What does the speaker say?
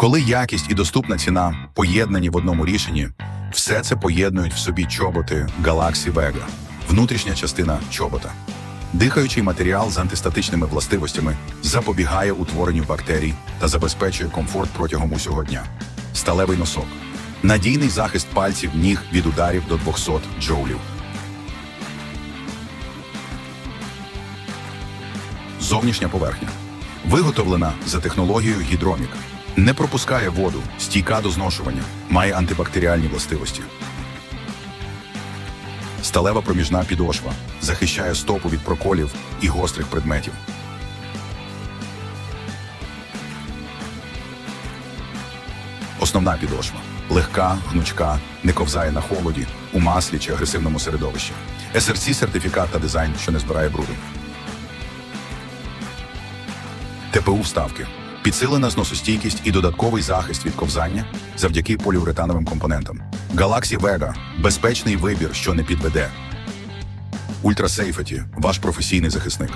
Коли якість і доступна ціна поєднані в одному рішенні, все це поєднують в собі чоботи Galaxy Vega, внутрішня частина чобота. Дихаючий матеріал з антистатичними властивостями запобігає утворенню бактерій та забезпечує комфорт протягом усього дня. Сталевий носок. Надійний захист пальців ніг від ударів до 200 джоулів. Зовнішня поверхня. Виготовлена за технологією гідромік. Не пропускає воду, стійка до зношування, має антибактеріальні властивості. Сталева проміжна підошва захищає стопу від проколів і гострих предметів. Основна підошва легка, гнучка, не ковзає на холоді, у маслі чи агресивному середовищі. SRC сертифікат та дизайн, що не збирає бруду. ТПУ вставки. Підсилена зносостійкість і додатковий захист від ковзання завдяки поліуретановим компонентам. Galaxy Vega – безпечний вибір, що не підведе. Ультра Сейфеті – ваш професійний захисник.